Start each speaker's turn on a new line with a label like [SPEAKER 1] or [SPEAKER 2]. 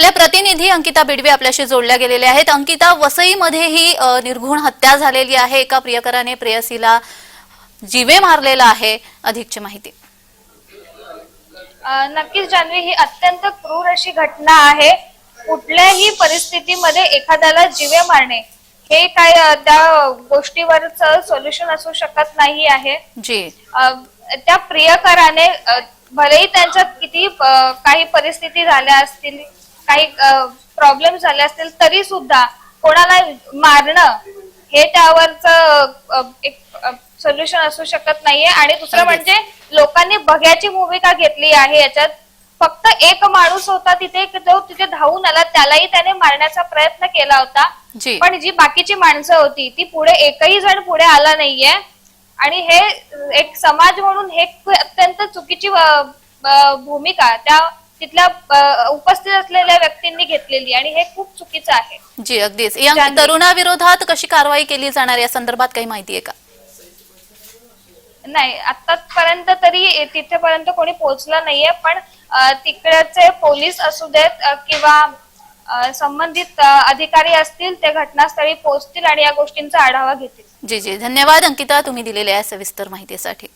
[SPEAKER 1] आपल्या प्रतिनिधी अंकिता बिडवे आपल्याशी जोडल्या गेलेल्या आहेत. अंकिता वसईमध्ये ही निर्घुण हत्या झालेली आहे. एका प्रियकराने प्रेयसीला जीवे मारलेला आहे. अधिकची माहिती.
[SPEAKER 2] नक्कीच जान्हवी ही अत्यंत क्रूर अशी घटना आहे. कुठल्याही परिस्थितीमध्ये एखाद्याला जीवे मारणे हे काय त्या गोष्टीवरच सोल्युशन असू शकत नाही आहे.
[SPEAKER 1] जी.
[SPEAKER 2] त्या प्रियकराने भलेही त्यांच्यात किती काही परिस्थिती झाल्या असतील काही प्रॉब्लेम झाले असतील तरी सुद्धा कोणाला मारणं हे त्यावरच एक सोल्युशन असू शकत नाहीये. आणि दुसरं. म्हणजे लोकांनी बघ्याची भूमिका घेतली आहे याच्यात. फक्त एक माणूस होता तिथे जो तिथे धावून आला त्यालाही त्याने मारण्याचा प्रयत्न केला होता. पण जी बाकीची माणसं होती ती पुढे एकही जण पुढे आला नाहीये. आणि हे एक समाज म्हणून हे अत्यंत चुकीची भूमिका त्या तिथल्या उपस्थित असलेल्या व्यक्तींनी घेतलेली आणि हे खूप चुकीचं आहे.
[SPEAKER 1] जी अगदीच. या
[SPEAKER 2] जानवी.
[SPEAKER 1] तरुणाविरोधात कशी कारवाई केली जाणार या संदर्भात काही माहिती आहे का?
[SPEAKER 2] नाही आतापर्यंत तरी तिथेपर्यंत कोणी पोहोचलं नाहीये पण अ, तिकडचे पोलीस असू देत अ, किंवा अ, संबंधित अ, अधिकारी असतील ते घटनास्थळी पोहोचतील आणि या गोष्टींचा आढावा घेतील.
[SPEAKER 1] जी जी. धन्यवाद अंकिता. तुम्ही दिलेल्या या सविस्तर माहितीसाठी.